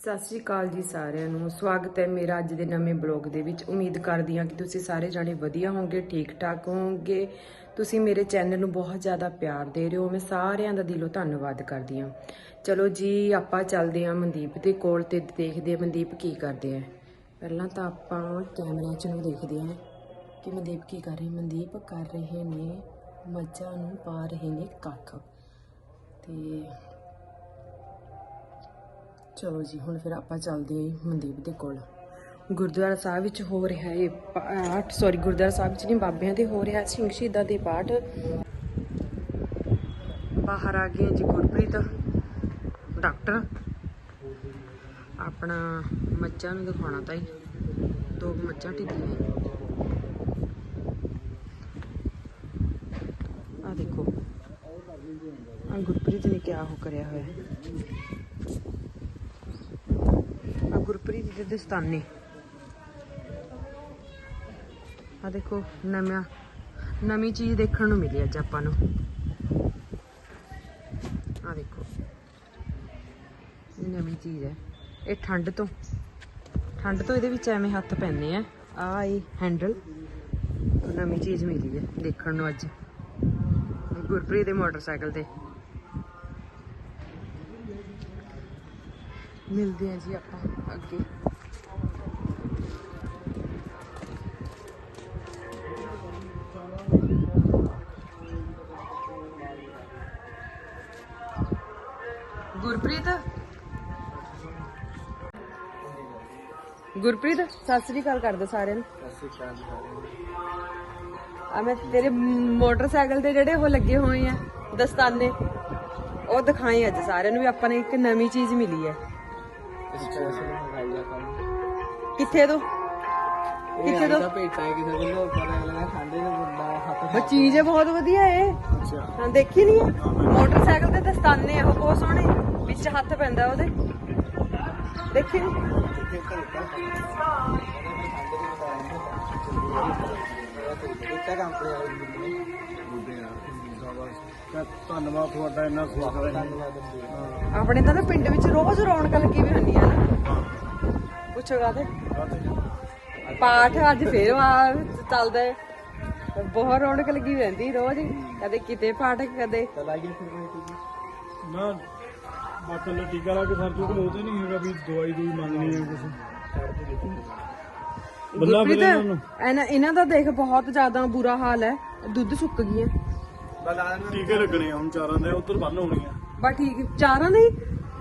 ਸਤਿ ਸ਼੍ਰੀ ਅਕਾਲ ਜੀ ਸਾਰਿਆਂ ਨੂੰ। ਸਵਾਗਤ ਹੈ ਮੇਰਾ ਅੱਜ ਦੇ ਨਵੇਂ ਬਲੌਗ ਦੇ ਵਿੱਚ। ਉਮੀਦ ਕਰਦੀ ਹਾਂ ਕਿ ਤੁਸੀਂ ਸਾਰੇ ਜਾਣੇ ਵਧੀਆ ਹੋਵੋਗੇ ਠੀਕ ਠਾਕ ਹੋਵੋਗੇ। ਤੁਸੀਂ ਮੇਰੇ ਚੈਨਲ ਨੂੰ ਬਹੁਤ ਜ਼ਿਆਦਾ ਪਿਆਰ ਦੇ ਰਹੇ ਹੋ। ਮੈਂ ਸਾਰਿਆਂ ਦਾ ਦਿਲੋਂ ਧੰਨਵਾਦ ਕਰਦੀ ਹਾਂ। ਚਲੋ ਜੀ, ਆਪਾਂ ਚੱਲਦੇ ਹਾਂ ਮਨਦੀਪ ਦੇ ਕੋਲ ਤੇ ਦੇਖਦੇ ਹਾਂ ਮਨਦੀਪ ਕੀ ਕਰਦੇ ਆ ਪਹਿਲਾਂ ਤਾਂ ਆਪਾਂ ਕੈਮਰਾ 'ਚ ਨੂੰ ਦੇਖਦੇ ਹਾਂ ਕਿ ਮਨਦੀਪ ਕੀ ਕਰ ਰਹੇ। ਮਨਦੀਪ ਕਰ ਰਹੇ ਨੇ, ਮੱਝਾਂ ਨੂੰ ਪਾ ਰਹੇ ਨੇ ਕੱਖ। ਤੇ ਚਲੋ ਜੀ, ਹੁਣ ਫਿਰ ਆਪਾਂ ਚੱਲਦੇ ਹਾਂ ਮਨਦੀਪ ਦੇ ਕੋਲ। ਗੁਰਦੁਆਰਾ ਸਾਹਿਬ ਵਿੱਚ ਹੋ ਰਿਹਾ ਹੈ ਪਾਠ ਸੌਰੀ ਗੁਰਦੁਆਰਾ ਸਾਹਿਬ ਵਿੱਚ ਨਹੀਂ, ਬਾਬਿਆਂ ਦੇ ਹੋ ਰਿਹਾ ਸਿੰਘ ਸ਼ਹੀਦਾਂ ਦੇ ਪਾਠ। ਬਾਹਰ ਆ ਗਏ ਜੀ ਗੁਰਪ੍ਰੀਤ, ਡਾਕਟਰ। ਆਪਣਾ ਮੱਝਾਂ ਨੂੰ ਦਿਖਾਉਣਾ ਤਾਂ ਹੀ ਦੋ ਮੱਝਾਂ ਢਿੱਲੀਆਂ ਆ ਦੇਖੋ। ਆ ਗੁਰਪ੍ਰੀਤ ਨੇ ਕਿਆ ਉਹ ਕਰਿਆ ਹੋਇਆ। ਗੁਰਪ੍ਰੀਤ ਦੇ ਦਸਤਾਨੇ ਆ ਦੇਖੋ, ਨਵਾਂ, ਨਵੀਂ ਚੀਜ਼ ਦੇਖਣ ਨੂੰ ਮਿਲੀ ਅੱਜ ਆਪਾਂ ਨੂੰ। ਆ ਦੇਖੋ, ਇਹ ਨਵੀਂ ਚੀਜ਼ ਹੈ। ਇਹ ਠੰਡ ਤੋਂ ਠੰਡ ਤੋਂ ਇਹਦੇ ਵਿੱਚ ਐਵੇਂ ਹੱਥ ਪੈਂਦੇ ਆ। ਆ ਇਹ ਹੈਂਡਲ ਨਵੀਂ ਚੀਜ਼ ਮਿਲੀ ਹੈ ਦੇਖਣ ਨੂੰ ਅੱਜ। ਗੁਰਪ੍ਰੀਤ ਦੇ ਮੋਟਰਸਾਈਕਲ ਤੇ। ਮਿਲਦੇ ਆ ਜੀ ਆਪਾਂ। ਅੱਗੇ ਗੁਰਪ੍ਰੀਤ? ਗੁਰਪ੍ਰੀਤ ਸਤਿ ਸ੍ਰੀ ਅਕਾਲ ਕਰ ਦੋ ਸਾਰਿਆਂ ਨੂੰ। ਆ ਮੈਂ ਤੇਰੇ ਮੋਟਰਸਾਈਕਲ ਤੇ ਜਿਹੜੇ ਉਹ ਲੱਗੇ ਹੋਏ ਆ ਦਸਤਾਨੇ ਉਹ ਦਿਖਾਈ ਅੱਜ ਸਾਰਿਆਂ ਨੂੰ ਵੀ ਆਪਾਂ ਨੇ ਇੱਕ ਨਵੀਂ ਚੀਜ਼ ਮਿਲੀ ਹੈ। ਕਿੱਥੇ ਤੋਂ? ਕਿੱਥੇ ਤੋਂ? ਭੇਟਾ ਹੈ ਕਿਸੇ ਕੋਲੋਂ ਪਰ ਅਗਲਾ ਖਾਂਦੇ ਨੇ ਬੰਦਾ ਹੱਥ ਉਹ ਚੀਜ਼ ਹੈ ਬਹੁਤ ਵਧੀਆ ਅੱਛਾ। ਹਾਂ ਦੇਖੀ ਨਹੀਂ ਮੋਟਰਸਾਈਕਲ ਤੇ ਦਸਤਾਨੇ ਆ ਉਹ ਬਹੁਤ ਸੋਹਣੇ। ਵਿੱਚ ਹੱਥ ਪੈਂਦਾ ਉਹਦੇ। ਦੇਖੀ ਨੀ? ਇੱਟਾ ਕੰਪਨੀ ਵਾਲੇ ਮੁੰਡੇ ਧੰਨਵਾਦ ਤੁਹਾਡਾ ਇੰਨਾ ਸੇਵਾ ਕਰਨ ਲਈ ਧੰਨਵਾਦ ਆਪਣੇ ਤਾਂ ਨਾ ਪਿੰਡ ਵਿੱਚ ਰੋਜ਼ ਰੌਣਕ ਲੱਗੀ ਵੀ ਹੁੰਦੀ ਆ ਨਾ। ਪੁੱਛੋਗਾ ਤੇ ਪਾਠ ਅੱਜ ਫੇਰ ਆ ਚੱਲਦਾ ਹੈ। ਬਹੁਤ ਰੌਣਕ ਲੱਗੀ ਹੋਈ ਰਹਿੰਦੀ ਰੋਜ਼ ਹੀ। ਕਦੇ ਕਿਤੇ ਪਾਠ ਕਦੇ ਨਾ ਬਾਕਲ ਟੀਕਾ ਲਾ ਕੇ ਸਰ ਕੋਲ ਤੇ ਨਹੀਂ ਹੈਗਾ ਵੀ ਦਵਾਈ ਦੂਈ ਮੰਗਣੀ ਹੈ ਕੁਝ ਬੱਲਾ ਇਹਨਾਂ ਇਹਨਾਂ ਦਾ ਦੇਖ ਬਹੁਤ ਜ਼ਿਆਦਾ ਬੁਰਾ ਹਾਲ ਹੈ। ਦੁੱਧ ਸੁੱਕ ਗਈਆਂ ਟੀਕੇ ਲੱਗਣੇ ਆ ਹੁਣ ਚਾਰਾਂ ਦੇ ਉਧਰ ਬੰਨ ਹੋਣੀਆਂ ਬਸ ਠੀਕ ਚਾਰਾਂ ਨਹੀਂ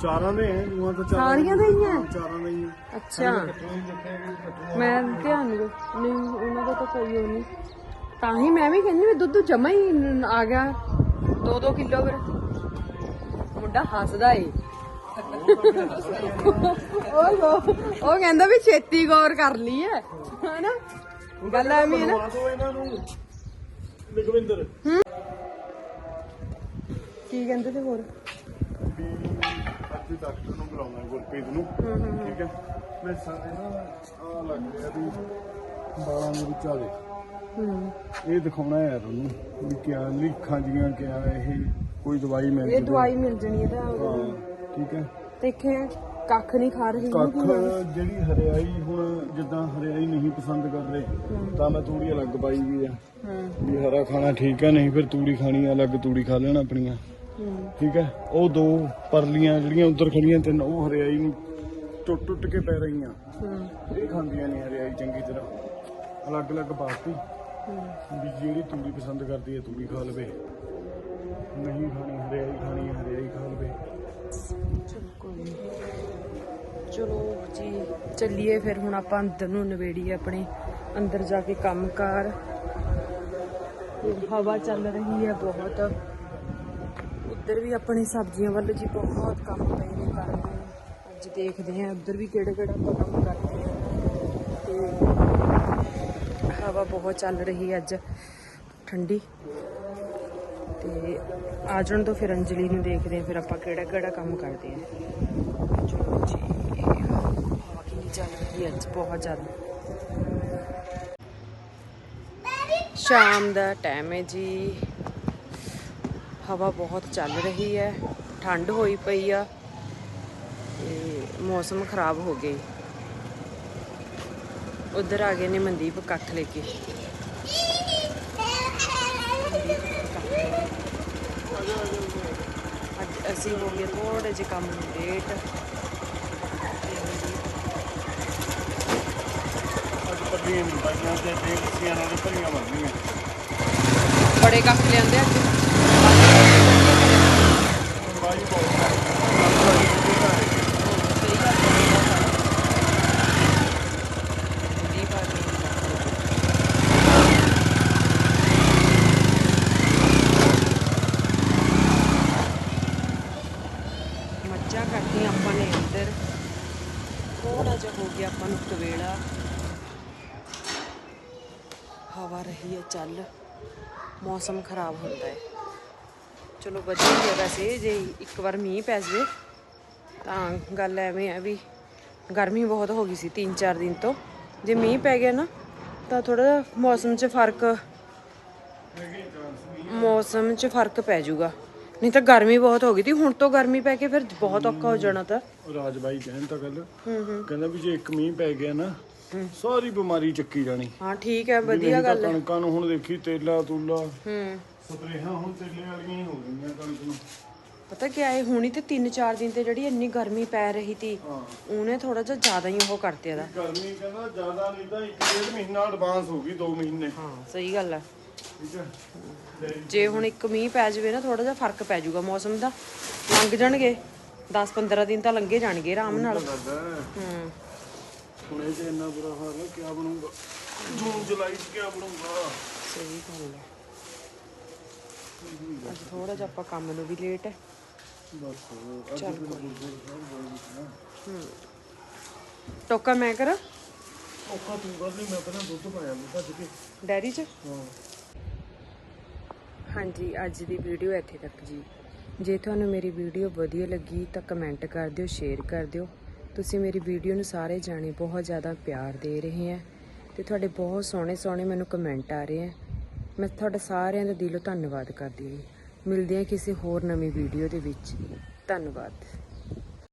ਚਾਰਾਂ ਦੇ ਹੈ ਦੂਆਂ ਤਾਂ ਚਾਰਾਂ ਸਾਰੀਆਂ ਦੇ ਹੀ ਆ? ਚਾਰਾਂ ਦੇ ਹੀ ਆ। ਅੱਛਾ। ਮੈਂ ਧਿਆਨ ਨਹੀਂ ਨਹੀਂ ਉਹਨਾਂ ਦਾ ਤਾਂ ਕੋਈ ਉਹ ਨਹੀਂ। ਤਾਂ ਹੀ ਮੈਂ ਵੀ ਕਹਿੰਦੀ ਵੀ ਦੁੱਧ ਜਮਾ ਹੀ ਨ- ਆ ਗਿਆ। 2-2 ਕਿਲੋ ਫਿਰ। ਮੁੰਡਾ ਹੱਸਦਾ ਏ। ਉਹ ਲੋ- ਉਹ ਕਹਿੰਦਾ ਵੀ ਛੇਤੀ ਗੌਰ ਕਰ ਲਈ ਹੈ। ਹੈਨਾ? ਗੱਲ ਐਵੇਂ ਹੈ ਨਾ। ਆ ਦੋ ਇਹਨਾਂ ਨੂੰ। ਲਖਵਿੰਦਰ ਕੀ ਕਹਿੰਦੇ ਤੇ ਹੋਰ? ਵੀ ਅੱਜ ਡਾਕਟਰ ਨੂੰ ਬੁਲਾਉਣਾ ਗੁਰਪ੍ਰੀਤ ਨੂੰ। ਠੀਕ ਹੈ? ਮੈਂ ਸਾਰੇ ਨਾ ਆ ਲੱਗ ਰਿਹਾ ਵੀ ਬਾਲਾਂ ਦੇ ਵਿੱਚ ਇਹ ਦਿਖਾਉਣਾ ਹੈ ਉਹਨੂੰ ਵੀ ਕਿਆ ਲਿਖਾਂ ਜੀਆਂ ਕਿਆ ਇਹ ਕੋਈ ਦਵਾਈ ਮਿਲ ਇਹ ਜੂਗੀ। ਦਵਾਈ ਮਿਲ ਜਣੀ ਇਹਦਾ ਹਾਂ ਠੀਕ ਹੈ? ਦੇਖੇ ਕੱਖ ਨਹੀਂ ਖਾ ਰਹੀ ਕੱਖ ਜਿਹੜੀ ਹਰਿਆਈ ਹੁਣ ਜਿੱਦਾਂ ਹਰਿਆਈ ਨਹੀਂ ਪਸੰਦ ਕਰ ਰਹੇ ਤਾਂ ਮੈਂ ਤੂੜੀ ਅਲੱਗ ਪਾਈ ਵੀ ਆ। ਹੂੰ ਵੀ ਹਰਾ ਖਾਣਾ ਠੀਕ ਹੈ ਨਹੀਂ ਫਿਰ ਤੂੜੀ ਖਾਣੀ ਆ, ਅਲੱਗ ਤੂੜੀ ਖਾ ਲੈਣਾ ਆਪਣੀਆਂ। ਠੀਕ ਹੈ? ਉਹ ਦੋ ਪਰਲੀਆਂ ਜਿਹੜੀਆਂ ਉੱਧਰ ਖੜੀਆਂ ਤਿੰਨ ਉਹ ਹਰਿਆਈ ਨੂੰ ਟੁੱਟ ਟੁੱਟ ਕੇ ਪੈ ਰਹੀਆਂ। ਇਹ ਖਾਂਦੀਆਂ ਨੇ ਹਰਿਆਈ ਚੰਗੀ ਤਰ੍ਹਾਂ। ਅਲੱਗ ਅਲੱਗ ਬਾਤੀ ਵੀ ਜਿਹੜੀ ਤੂੜੀ ਪਸੰਦ ਕਰਦੀ ਹੈ ਤੂੜੀ ਖਾ ਲਵੇ। ਨਹੀਂ ਖਾਣੀ ਹਰਿਆਈ ਖਾਣੀ ਹਰਿਆਈ ਖਾ ਲਵੇ। ਚਲੋ ਜੀ ਚੱਲੀਏ ਫਿਰ ਹੁਣ ਆਪਾਂ ਅੰਦਰ ਨੂੰ ਨਵੇੜੀਏ ਆਪਣੇ। ਅੰਦਰ ਜਾ ਕੇ ਕੰਮਕਾਰ ਹਵਾ ਚੱਲ ਰਹੀ ਹੈ ਬਹੁਤ। ਉੱਧਰ ਵੀ ਆਪਣੀ ਸਬਜ਼ੀਆਂ ਵੱਲ ਜੀ ਬਹੁਤ ਕੰਮ ਪਏ ਨੇ ਕਰਨ ਅੱਜ ਦੇਖਦੇ ਹਾਂ ਉੱਧਰ ਵੀ ਕਿਹੜਾ ਕਿਹੜਾ ਆਪਾਂ ਕੰਮ ਕਰਦੇ ਹਾਂ। ਤੇ ਹਵਾ ਬਹੁਤ ਚੱਲ ਰਹੀ ਹੈ ਅੱਜ, ਠੰਡੀ। ਤੇ ਆ ਜਾਣ ਤੋਂ ਫਿਰ ਅੰਜਲੀ ਨੂੰ ਦੇਖਦੇ ਹਾਂ, ਫਿਰ ਆਪਾਂ ਕਿਹੜਾ ਕਿਹੜਾ ਕੰਮ ਕਰਦੇ ਹਾਂ। ਚਲੋ ਜੀ, ਹਵਾ ਕਿੰਨੀ ਚੱਲ ਰਹੀ ਹੈ ਅੱਜ, ਬਹੁਤ ਜ਼ਿਆਦਾ। ਸ਼ਾਮ ਦਾ ਟਾਈਮ ਹੈ ਜੀ। ਹਵਾ ਬਹੁਤ ਚੱਲ ਰਹੀ ਹੈ ਠੰਡ ਹੋਈ ਪਈ ਆ ਤੇ ਮੌਸਮ ਖਰਾਬ ਹੋ ਗਏ। ਉਧਰ ਆ ਗਏ ਨੇ ਮਨਦੀਪ ਕੱਖ ਲੈ ਕੇ। ਅੱਜ ਅਸੀਂ ਹੋ ਗਏ ਥੋੜੇ ਜਿਹੇ ਕੰਮ ਨੂੰ ਲੇਟ ਅੱਜ ਪੱਲੀਆਂ ਨਹੀਂ ਪਾਈਆਂ ਤੇ ਬੇਕਸੀਆਂ ਨਾਲ ਭਰੀਆਂ ਬਣਨੀਆਂ ਬੜੇ ਕੱਖ ਲਿਆਂਦੇ ਅੱਜ ਬਾਈ ਬਹੁਤ ਸਹੀ ਗੱਲ ਹੈ ਮਨਦੀਪ ਆ ਗਈ ਮੱਝਾਂ ਕੱਟੀਆਂ ਆਪਾਂ ਨੇ ਅੰਦਰ ਥੋੜਾ ਜਿਹਾ ਹੋ ਗਿਆ ਆਪਾਂ ਨੂੰ ਕਵੇਲਾ ਹਵਾ ਰਹੀ ਹੈ ਚੱਲ। ਮੌਸਮ ਖਰਾਬ ਹੁੰਦਾ ਹੈ। ਚਲੋ ਵਧੀਆ ਹੀ ਹੈ ਵੈਸੇ ਜੇ ਇੱਕ ਵਾਰ ਮੀਂਹ ਪੈ ਜਾਵੇ ਤਾਂ ਗੱਲ ਐਵੇਂ ਆ ਵੀ ਗਰਮੀ ਬਹੁਤ ਹੋ ਗਈ ਸੀ 3-4 ਦਿਨ ਤੋਂ। ਜੇ ਮੀਂਹ ਪੈ ਗਿਆ ਨਾ ਤਾਂ ਥੋੜਾ ਮੌਸਮ 'ਚ ਫ਼ਰਕ ਮੌਸਮ 'ਚ ਫ਼ਰਕ ਪੈ ਜਾਊਗਾ। ਨਹੀਂ ਤਾਂ ਗਰਮੀ ਬਹੁਤ ਹੋ ਗਈ ਸੀ ਹੁਣ ਤੋਂ ਗਰਮੀ ਪੈ ਕੇ ਫਿਰ ਬਹੁਤ ਔਖਾ ਹੋ ਜਾਣਾ ਤਾਂ। ਰਾਜ ਬਾਈ ਕਹਿਣ ਤਾਂ ਗੱਲ ਹੂੰ ਹੂੰ। ਕਹਿੰਦਾ ਵੀ ਜੇ ਇੱਕ ਮੀਂਹ ਪੈ ਗਿਆ ਨਾ ਸਾਰੀ ਬਿਮਾਰੀ ਚੱਕੀ ਜਾਣੀ। ਹਾਂ ਠੀਕ ਹੈ ਵਧੀਆ ਤਾਂ ਗੱਲ ਹੈ। ਕਣਕਾਂ ਨੂੰ ਹੁਣ ਦੇਖੀ ਤੇਲਾ ਤੂਲਾ। ਹੂੰ। ਸਪਰੇਹਾਂ ਹੁਣ ਤੇਲੇ ਵਾਲੀਆਂ ਹੀ ਹੋ ਗਈਆਂ ਕਣਕ ਨੂੰ। ਪਤਾ ਕੀ ਹੈ ਹੁਣੀ ਤੇ 3-4 ਦਿਨ ਤੇ ਜਿਹੜੀ ਇੰਨੀ ਗਰਮੀ ਪੈ ਰਹੀ ਸੀ ਹਾਂ। ਉਹਨੇ ਥੋੜਾ ਜਿਹਾ ਜ਼ਿਆਦਾ ਹੀ ਉਹ ਕਰਤੇ ਦਾ ਗਰਮੀ ਕਹਿੰਦਾ ਜ਼ਿਆਦਾ ਨਹੀਂ ਤਾਂ ਇੱਕ ਡੇਢ ਮਹੀਨਾ ਐਡਵਾਂਸ ਹੋ ਗਈ 2 ਮਹੀਨੇ। ਹਾਂ ਸਹੀ ਗੱਲ ਹੈ। ਠੀਕ ਹੈ। ਤੇ ਜੇ ਹੁਣ ਇੱਕ ਮੀਂਹ ਪੈ ਜਾਵੇ ਨਾ ਥੋੜਾ ਜਿਹਾ ਫ਼ਰਕ ਪੈ ਜਾਊਗਾ ਮੌਸਮ ਦਾ। ਲੰਘ ਜਾਣਗੇ 10-15 ਦਿਨ ਤਾਂ ਲੰਘੇ ਜਾਣਗੇ ਆਰਾਮ ਨਾਲ। ਹੂੰ। ਹੁਣ ਤੇ ਇੰਨਾ ਬੁਰਾ ਹਾਲ ਹੈ ਕੀ ਬਣੂਗਾ? ਜੂਨ ਜੁਲਾਈ ਚ ਕੀ ਬਣੂਗਾ? ਸਹੀ ਗੱਲ ਹੈ। ਅੱਜ ਥੋੜਾ ਜਿਹਾ ਆਪਾਂ ਕੰਮ ਨੂੰ ਵੀ ਲੇਟ ਹੈ। ਬਸ ਅੱਜ ਚੱਲ ਕੋਈ ਸੀ ਨਾ। ਟੋਕਾ ਮੈਂ ਕਰਾਂ? ਔਖਾ ਤੂੰ ਕਰ ਲਈ ਮੈਂ ਪਹਿਲਾਂ ਦੁੱਧ ਪਾਇਆ ਮੈਂ ਭੱਜ ਕੇ। ਡੈਰੀ 'ਚ? ਹਾਂ। ਹਾਂਜੀ ਅੱਜ ਦੀ ਵੀਡੀਓ ਇੱਥੇ ਤੱਕ ਜੀ। ਜੇ ਤੁਹਾਨੂੰ ਮੇਰੀ ਵੀਡੀਓ ਵਧੀਆ ਲੱਗੀ ਤਾਂ ਕਮੈਂਟ ਕਰ ਦਿਓ ਸ਼ੇਅਰ ਕਰ ਦਿਓ। ਤੁਸੀਂ ਮੇਰੀ ਵੀਡੀਓ ਨੂੰ ਸਾਰੇ ਜਾਣੇ ਬਹੁਤ ਜ਼ਿਆਦਾ ਪਿਆਰ ਦੇ ਰਹੇ ਹੈ ਤੇ ਤੁਹਾਡੇ ਬਹੁਤ ਸੋਹਣੇ ਸੋਹਣੇ ਮੈਨੂੰ ਕਮੈਂਟ ਆ ਰਹੇ ਹੈ ਮੈਂ ਤੁਹਾਡਾ ਸਾਰਿਆਂ ਦਾ ਦਿਲੋਂ ਧੰਨਵਾਦ ਕਰਦੀ ਹਾਂ। ਮਿਲਦੇ ਹਾਂ ਕਿਸੇ ਹੋਰ ਨਵੀਂ ਵੀਡੀਓ ਦੇ ਵਿੱਚ। ਧੰਨਵਾਦ।